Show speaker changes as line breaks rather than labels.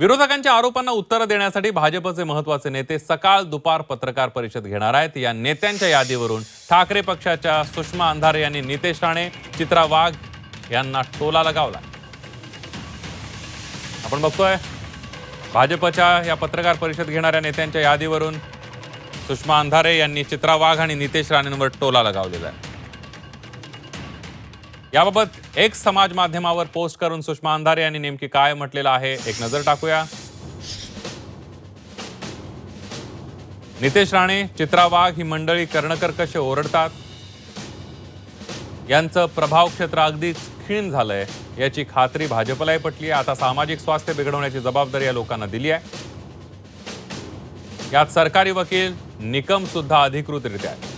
विरोधकांच्या आरोपांना उत्तरं देण्यासाठी भाजपचे महत्त्वाचे नेते सकाळ दुपार पत्रकार परिषद घेणार आहेत. या नेत्यांच्या यादीवरून ठाकरे पक्षाच्या सुषमा अंधारे यांनी नितेश राणे चित्रा वाघ यांना टोला लगावला. आपण बघतोय भाजपच्या या पत्रकार परिषद घेणाऱ्या नेत्यांच्या यादीवरून सुषमा अंधारे यांनी चित्रा वाघ आणि नितेश राणेंवर टोला लगावलेला आहे. याबाबत एक समाज माध्यमावर पोस्ट करून सुषमा अंधारे यांनी नेमकी काय म्हटलेलं आहे एक नजर टाकूया. नितेश राणे चित्रा वाघ ही मंडळी कर्णकर कसे ओरडतात? यांचं प्रभाव क्षेत्र अगदी क्षीण झालंय याची खात्री भाजपलाही पटली आहे. आता सामाजिक स्वास्थ्य बिघडवण्याची जबाबदारी या लोकांना दिली आहे. यात सरकारी वकील निकम सुद्धा अधिकृतरित्या आहे